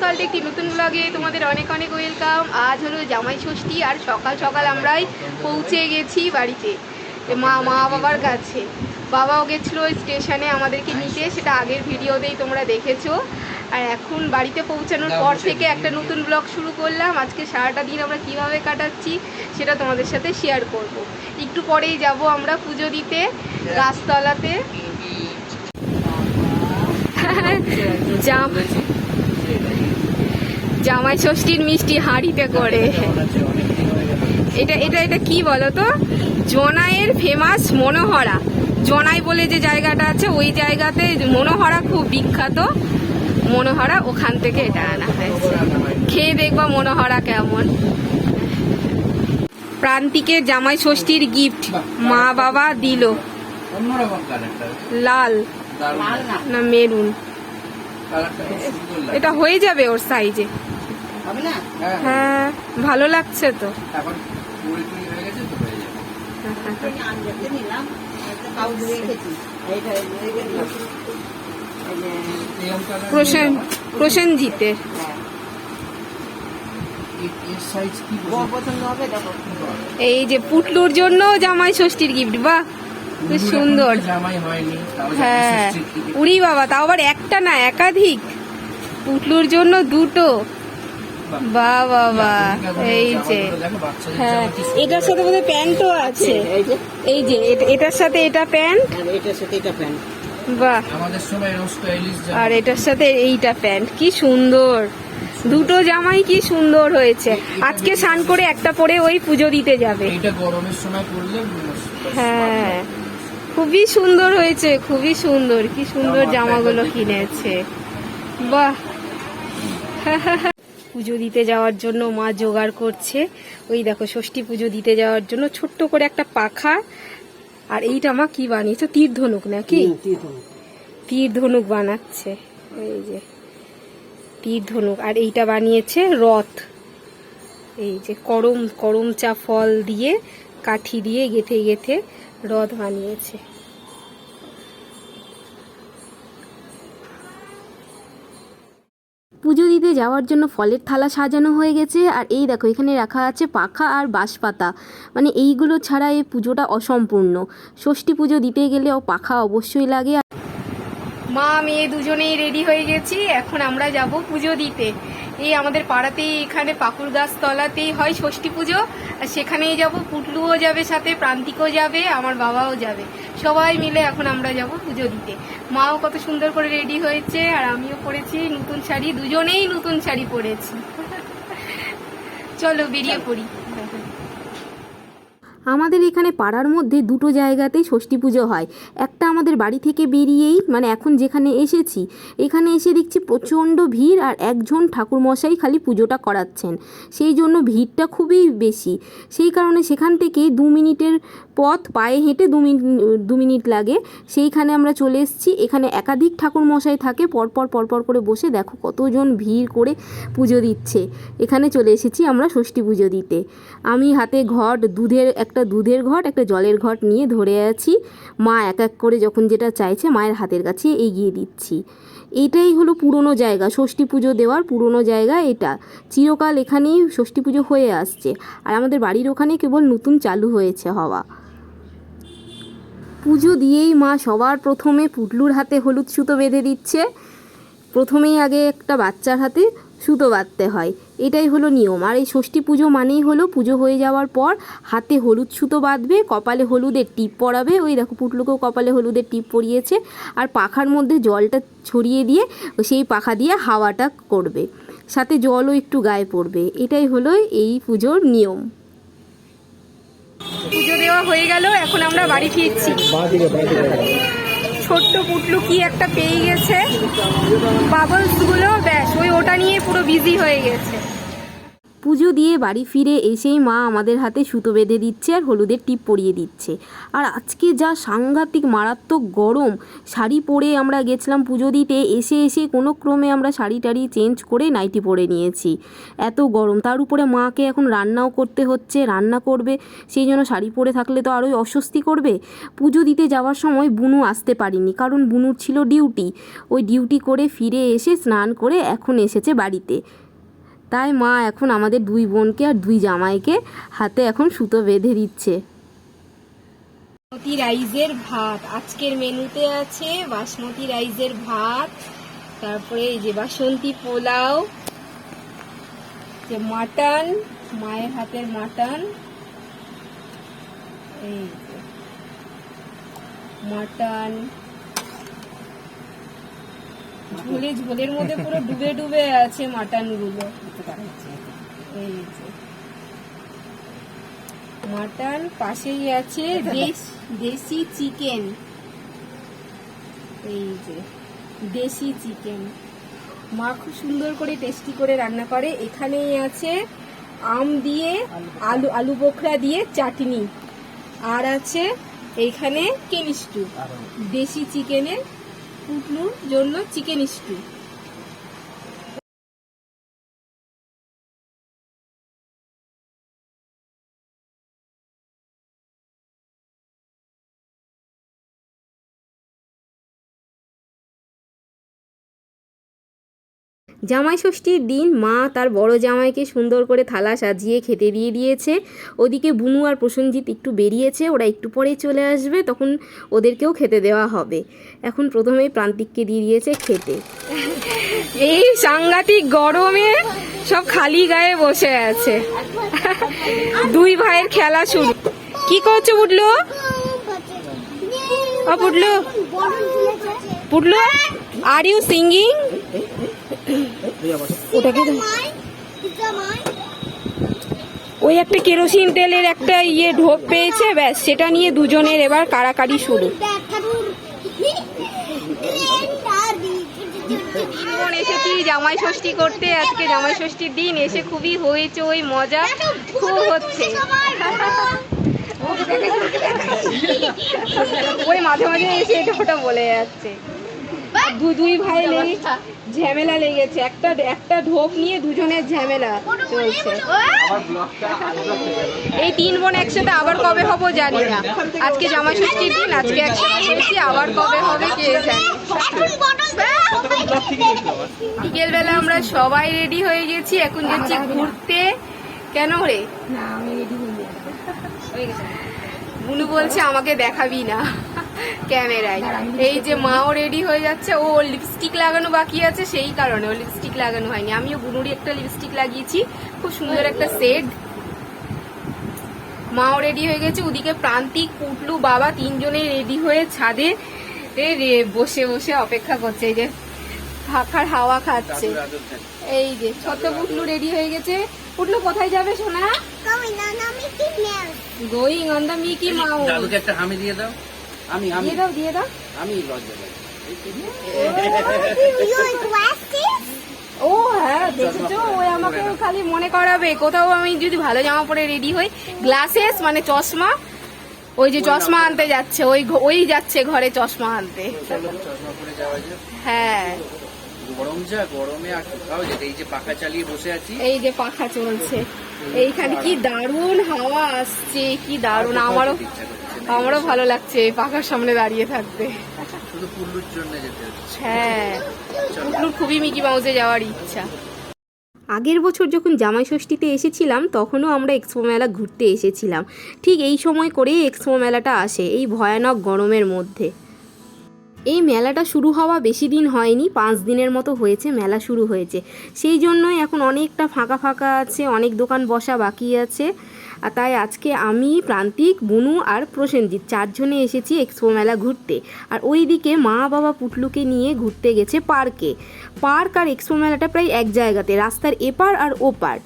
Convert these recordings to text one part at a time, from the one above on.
চ্যানেলের একটি নতুন ব্লগে তোমাদের অনেক অনেক ওয়েলকাম আজ হলো জামাই ষষ্ঠী আর সকাল সকাল আমরাই পৌঁছে গেছি বাড়িতে। মা মা বাবার কাছে। বাবাও গেছিল স্টেশনে আমাদেরকে নিতে, সেটা আগের ভিডিওতেই তোমরা দেখেছ। আর এখন বাড়িতে পৌঁছানোর পর থেকে একটা নতুন ব্লগ শুরু করলাম। আজকে সারাটা দিন আমরা কীভাবে কাটাচ্ছি, সেটা তোমাদের সাথে শেয়ার করব। একটু পরেই যাব আমরা পুজো দিতে, গাছতলাতে। জাম জামাই ষষ্ঠীর মিষ্টি হাঁড়িতে করে। এটা এটা এটা কি বলো তো জোনাইয়ের ফেমাস মনোহরা। জোনাই বলে যে জায়গাটা আছে, ওই জায়গাতে মনোহরা খুব বিখ্যাত। মনোহরা ওখান থেকে এটা আনা হয়েছে। খেয়ে দেখবা মনোহরা কেমন। প্রান্তিকে জামাই ষষ্ঠীর গিফট মা বাবা দিল। লাল না মেরুন। এটা হয়ে যাবে ওর সাইজে হ্যাঁ। হ্যাঁ ভালো লাগছে তো। হয়ে হয়ে প্রসেন প্রসেনজিতের। এর সাইজ কি বলব? এই যে পুটলুর জন্য জামাই ষষ্ঠীর গিফট বেশ সুন্দর। জামাই হয়নি হ্যাঁ। উড়ি বাবা তাও আবার একটা না একাধিক। পুটলুর জন্য দুটো। বা বাবা এই যে। হ্যাঁ এটার সাথে বোধহয় প্যান্টও আছে। এই যে। এটা- এটার সাথে এটা প্যান্ট? বাহ। আমাদের সময় এরকম আর এটার সাথে এইটা প্যান্ট কি সুন্দর। দুটো জামাই কি সুন্দর হয়েছে। আজকে স্নান করে একটা পরে ওই পুজো দিতে যাবে। এইটা গরমের সময় পরলে হ্যাঁ খুবই সুন্দর হয়েছে খুবই সুন্দর। কি সুন্দর জামাগুলো কিনেছে। বাহ। পুজো দিতে যাওয়ার জন্য মা জোগাড় করছে। ওই দেখো ষষ্ঠী পুজো দিতে যাওয়ার জন্য ছোট্ট করে একটা পাখা। আর এইটা মা কি বানিয়েছো? তীর ধনুক নাকি তীর ধনুক বানাচ্ছে। এই যে তীর ধনুক আর এইটা বানিয়েছে রথ। এই যে করম করম চা ফল দিয়ে কাঠি দিয়ে গেথে গেথে রথ বানিয়েছে। পুজো দিতে যাওয়ার জন্য ফলের থালা সাজানো হয়ে গেছে। আর এই দেখো, এখানে রাখা আছে পাখা আর বাঁশপাতা। মানে এইগুলো ছাড়া এই পুজোটা অসম্পূর্ণ। ষষ্ঠী পুজো দিতে গেলে পাখা অবশ্যই লাগে। মা মেয়ে দুজনেই রেডি হয়ে গেছি। এখন আমরা যাব পুজো দিতে। এই আমাদের পাড়াতেই এখানে পাকুর গাছ তলাতেই হয় ষষ্ঠী পুজো। আর সেখানেই যাব, পুটলুও যাবে সাথে, প্রান্তিকও যাবে, আমার বাবাও যাবে। সবাই মিলে এখন আমরা যাব পুজো দিতে। মাও কত সুন্দর করে রেডি হয়েছে, আর আমিও পরেছি নতুন শাড়ি, দুজনেই নতুন শাড়ি পরেছি। চলো বেরিয়ে পড়ি। আমাদের এখানে পাড়ার মধ্যে দুটো জায়গাতেই ষষ্ঠী পুজো হয়। একটা আমাদের বাড়ি থেকে বেরিয়েই মানে এখন যেখানে এসেছি, এখানে এসে দেখছি প্রচণ্ড ভিড় আর একজন ঠাকুরমশাই খালি পুজোটা করাচ্ছেন। সেই জন্য ভিড়টা খুবই বেশি। সেই কারণে সেখান থেকে দু মিনিটের পথ, পায়ে হেঁটে দু মিনিট দু মিনিট লাগে। সেইখানে আমরা চলে এসেছি। এখানে একাধিক ঠাকুরমশাই থাকে। পরপর পরপর করে বসে দেখো কতজন ভিড় করে পুজো দিচ্ছে। এখানে চলে এসেছি আমরা ষষ্ঠী পুজো দিতে। আমি হাতে ঘট, দুধের একটা দুধের ঘট, একটা জলের ঘট নিয়ে ধরে আছি। মা এক এক করে যখন যেটা চাইছে মায়ের হাতের কাছে এগিয়ে দিচ্ছি। এটাই হলো পুরনো জায়গা, ষষ্ঠী পুজো দেওয়ার পুরনো জায়গা এটা। চিরকাল এখানেই ষষ্ঠী পুজো হয়ে আসছে। আর আমাদের বাড়ির ওখানে কেবল নতুন চালু হয়েছে হওয়া। পুজো দিয়েই মা সবার প্রথমে পুটলুর হাতে হলুদ সুতো বেঁধে দিচ্ছে। প্রথমেই আগে একটা বাচ্চার হাতে সুতো বাঁধতে হয়। এটাই হলো নিয়ম। আর এই ষষ্ঠী পুজো মানেই হলো পুজো হয়ে যাওয়ার পর হাতে হলুদ সুতো বাঁধবে, কপালে হলুদের টিপ পরাবে। ওই দেখো পুটলুকেও কপালে হলুদের টিপ পরিয়েছে। আর পাখার মধ্যে জলটা ছড়িয়ে দিয়ে সেই পাখা দিয়ে হাওয়াটা করবে। সাথে জলও একটু গায়ে পড়বে। এটাই হলো এই পুজোর নিয়ম। পুজো দেওয়া হয়ে গেল। এখন আমরা বাড়ি ফিরছি। ছোট্ট পুটলু কি একটা পেয়ে গেছে। বাবলসগুলো, ব্যাস, ওই ওটা নিয়ে পুরো বিজি হয়ে গেছে। পুজো দিয়ে বাড়ি ফিরে এসেই মা আমাদের হাতে সুতো বেঁধে দিচ্ছে আর হলুদের টিপ পরিয়ে দিচ্ছে। আর আজকে যা সাংঘাতিক মারাত্মক গরম, শাড়ি পরে আমরা গেছিলাম পুজো দিতে, এসে এসে কোনো ক্রমে আমরা শাড়ি টাড়ি চেঞ্জ করে নাইটি পরে নিয়েছি। এত গরম, তার উপরে মাকে এখন রান্নাও করতে হচ্ছে, রান্না করবে, সেই জন্য শাড়ি পরে থাকলে তো আরোই অস্বস্তি করবে। পুজো দিতে যাওয়ার সময় বুনু আসতে পারিনি, কারণ বুনুর ছিল ডিউটি। ওই ডিউটি করে ফিরে এসে স্নান করে এখন এসেছে বাড়িতে। তাই মা এখন আমাদের দুই বোনকে আর দুই জামাইকে হাতে এখন সুতো বেঁধে দিচ্ছে। বাসমতি রাইসের ভাত। আজকের মেনুতে আছে বাসমতি রাইসের ভাত, তারপরে এই যে বাসন্তী পোলাও, যে মাটন, মায়ের হাতের মাটন, এই মাটন, ঝোলে ঝোলের মধ্যে পুরো ডুবে ডুবে আছে মাটনগুলো এই যে মাটন পাশেই আছে দেশ- চিকেন। এই যে দেশি চিকেন। মা খুব সুন্দর করে টেস্টি করে রান্না করে। এখানেই আছে আম দিয়ে আলু আলু বোখরা দিয়ে চাটনি। আর আছে এইখানে চিকেন স্টু দেশি চিকেনের পুটলুর জন্য চিকেন স্টু জামাই ষষ্ঠীর দিন মা তার বড় জামাইকে সুন্দর করে থালা সাজিয়ে খেতে দিয়ে দিয়েছে। ওদিকে বুনু আর প্রসঞ্জিৎ একটু বেরিয়েছে ওরা একটু পরেই চলে আসবে তখন ওদেরকেও খেতে দেওয়া হবে। এখন প্রথমেই প্রান্তিককে দিয়ে দিয়েছে খেতে। এই সাংঘাতিক গরমে সব খালি গায়ে বসে আছে। দুই ভাইয়ের খেলা শুরু। কি করছ বুটলো ও পুটলো। পুটলো। আর ইউ সিঙ্গিং ওটাকে ওই একটা কেরোসিন তেলের একটা ইয়ে ঢোপ পেয়েছে ব্যাস সেটা নিয়ে দুজনের এবার কারাকারি শুরু। এসেছি জামাই ষষ্ঠী করতে আজকে জামাই ষষ্ঠীর দিন এসে খুবই হয়েছে ওই মজা খুব হচ্ছে। ওই মাঝে মাঝে এসে এটা ওটা বলে যাচ্ছে। দু দুই ভাই লেগে ঝামেলা লেগেছে। একটা একটা ঢোক নিয়ে দুজনের ঝামেলা চলছে। এই তিন বোন একসাথে আবার কবে হব জানি না। আজকে জামাই ষষ্ঠীর দিন আজকে একসাথে হয়েছি আবার কবে হবে কে জানে। বিকেলবেলা আমরা সবাই রেডি হয়ে গেছি এখন যাচ্ছি ঘুরতে। কেন রে? বুনু বলছে আমাকে দেখাবি না। ক্যামেরায়। এই যে মাও রেডি হয়ে যাচ্ছে ও লিপস্টিক লাগানো বাকি আছে সেই কারণে ও লিপস্টিক লাগানো হয়নি। আমিও বুনুরই একটা লিপস্টিক লাগিয়েছি খুব সুন্দর একটা সেট মাও রেডি হয়ে গেছে ওদিকে প্রান্তিক পুটলু বাবা তিনজনে রেডি হয়ে ছাদে রে- বসে বসে অপেক্ষা করছে এই যে ফাঁকার হাওয়া খাচ্ছে। এই যে ছোট্ট পুটলু রেডি হয়ে গেছে। পুটলু কোথায় যাবে সোনা? Going on the Mickey Mouse দাদুকে একটা হামি দিয়ে দাও। আমি আমি। দিয়ে দাও দিয়ে দাও। আমি লজ্জা পাই। ও হ্যাঁ দেখেছ? ওই আমাকে খালি মনে করাবে। কোথাও আমি যদি ভালো জামা পরে রেডি হই গ্লাসেস মানে চশমা ওই যে চশমা আনতে যাচ্ছে ওই ওই যাচ্ছে ঘরে চশমা আনতে। হ্যাঁ। গরম যা গরমে আর কোথাও যেতে এই যে পাখা চালিয়ে বসে আছি। এই যে পাখা চলছে। এইখানে কি দারুণ হাওয়া আসছে কি দারুণ। আমারও আমারও ভালো লাগছে এই পাখার সামনে দাঁড়িয়ে থাকতে। শুধু পুল্লুর জন্য যেতে হ্যাঁ খুবই মিকি মাউসে যাওয়ার ইচ্ছা। আগের বছর যখন জামাই ষষ্ঠীতে এসেছিলাম তখনও আমরা এক্সপো মেলা ঘুরতে এসেছিলাম। ঠিক এই সময় করেই এক্সপো মেলাটা আসে এই ভয়ানক গরমের মধ্যে। এই মেলাটা শুরু হওয়া বেশি দিন হয়নি পাঁচ দিনের মতো হয়েছে মেলা শুরু হয়েছে। সেই জন্যই এখন অনেকটা ফাঁকা ফাঁকা আছে অনেক দোকান বসা বাকি আছে। আর তাই আজকে আমি প্রান্তিক বুনু আর প্রসেনজিৎ চারজনে এসেছি এক্সপো মেলা ঘুরতে। আর ওইদিকে মা বাবা পুটলুকে নিয়ে ঘুরতে গেছে পার্কে। পার্ক আর এক্সপো মেলাটা প্রায় এক জায়গাতে রাস্তার এপার আর ওপার।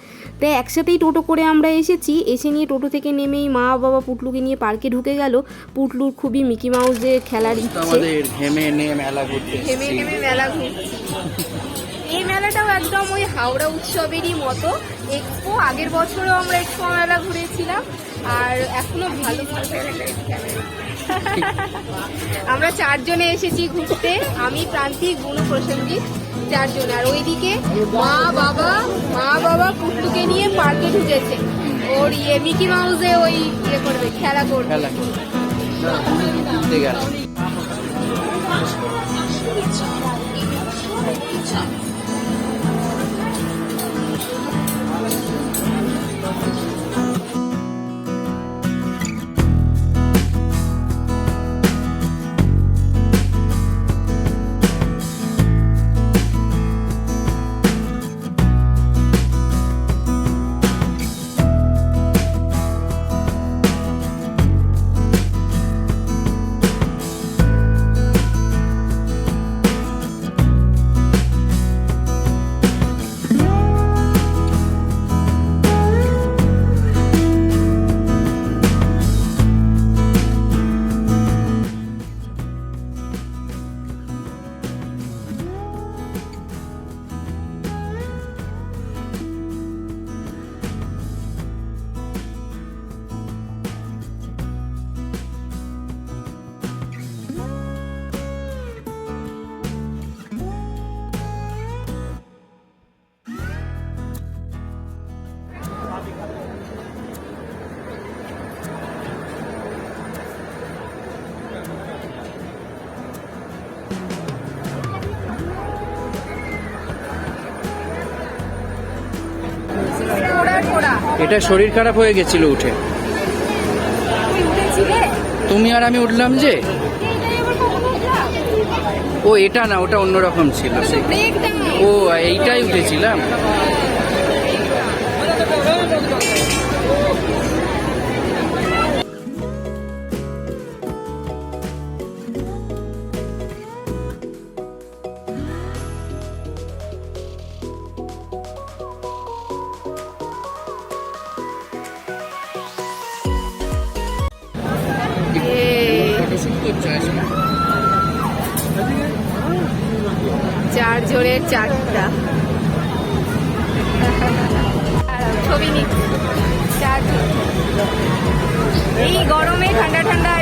তাই একসাথেই টোটো করে আমরা এসেছি। এসে নিয়ে টোটো থেকে নেমেই মা বাবা পুটলুকে নিয়ে পার্কে ঢুকে গেল। পুটলুর খুবই মিকি মাউসে খেলার ইচ্ছে। আমাদের ঘেমে নিয়ে মেলা ঘুরতে ঘেমে মেলা মেলা মেলাটাও একদম ওই হাওড়া উৎসবেরই মতো। এক্সপো, আগের বছরও আমরা এক্সপো মেলা ঘুরেছিলাম। আর এখনও ভালো আমরা চারজনে এসেছি ঘুরতে। আমি প্রান্তিক গুণ প্রসেনজিৎ, চারজন। আর ওইদিকে মা, বাবা মা, বাবা পুটুকে নিয়ে পার্কে ঢুকেছে। ওর ইয়ে মিকি মাউসে ওই ইয়ে করবে, খেলা করবে। খেলা। না তুমি এটা শরীর খারাপ হয়ে গেছিল উঠে। তুমি আর আমি উঠলাম যে? ও এটা না ওটা অন্যরকম ছিল ও এইটাই উঠেছিলাম। চারটা। ছবি নিচ্ছি। এই গরমে ঠান্ডা ঠান্ডা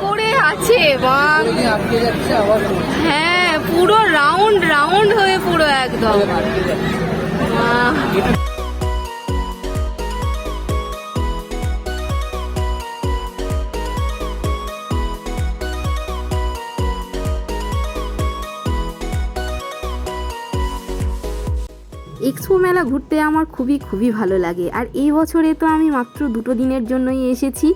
করে আছে হ্যাঁ পুরো রাউন্ড রাউন্ড হয়ে পুরো একদম। এক্সপো মেলা ঘুরতে আমার খুবই খুবই ভালো লাগে। আর এই বছরে তো আমি মাত্র দুটো দিনের জন্যই এসেছি,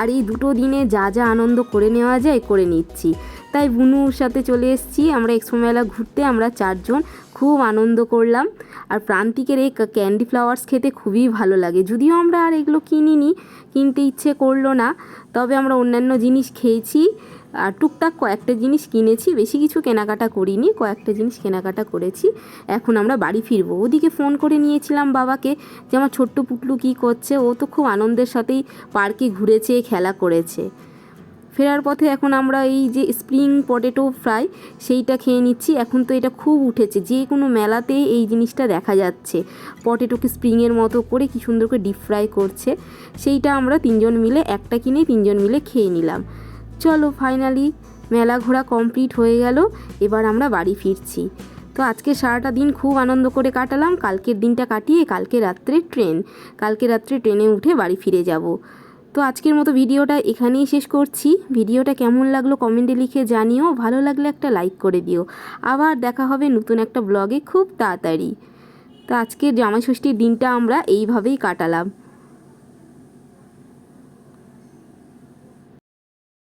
আর এই দুটো দিনে যা যা আনন্দ করে নেওয়া যায় করে নিচ্ছি। তাই বুনুর সাথে চলে এসেছি, আমরা এক্সপো মেলা ঘুরতে আমরা চারজন, খুব আনন্দ করলাম। আর প্রান্তিকের এই ক্যান্ডি ফ্লাওয়ার্স খেতে খুবই ভালো লাগে। যদিও আমরা আর এগুলো কিনিনি, কিনতে ইচ্ছে করল না, তবে আমরা অন্যান্য জিনিস খেয়েছি। আর টুকটাক কয়েকটা জিনিস কিনেছি, বেশি কিছু কেনাকাটা করিনি, কয়েকটা জিনিস কেনাকাটা করেছি। এখন আমরা বাড়ি ফিরবো। ওদিকে ফোন করে নিয়েছিলাম বাবাকে যে আমার ছোট্ট পুটলু কী করছে। ও তো খুব আনন্দের সাথেই পার্কে ঘুরেছে, খেলা করেছে। ফেরার পথে এখন আমরা এই যে স্প্রিং পটেটো ফ্রাই সেইটা খেয়ে নিচ্ছি। এখন তো এটা খুব উঠেছে। যে কোনো মেলাতে এই জিনিসটা দেখা যাচ্ছে। পটেটোকে স্প্রিংয়ের মতো করে কি সুন্দর করে ডিপ ফ্রাই করছে। সেইটা আমরা তিনজন মিলে, একটা কিনে তিনজন মিলে খেয়ে নিলাম। চলো ফাইনালি মেলা ঘোরা কমপ্লিট হয়ে গেল, এবার আমরা বাড়ি ফিরছি। তো আজকে সারাটা দিন খুব আনন্দ করে কাটালাম, কালকের দিনটা কাটিয়ে কালকে রাত্রে ট্রেন কালকে রাত্রে ট্রেনে উঠে বাড়ি ফিরে যাব। তো আজকের মতো ভিডিওটা এখানেই শেষ করছি। ভিডিওটা কেমন লাগল কমেন্টে লিখে জানিও, ভালো লাগলে একটা লাইক করে দিও। আবার দেখা হবে নতুন একটা ব্লগে খুব তাড়াতাড়ি। তো আজকের জামাই ষষ্ঠীর দিনটা আমরা এইভাবেই কাটালাম।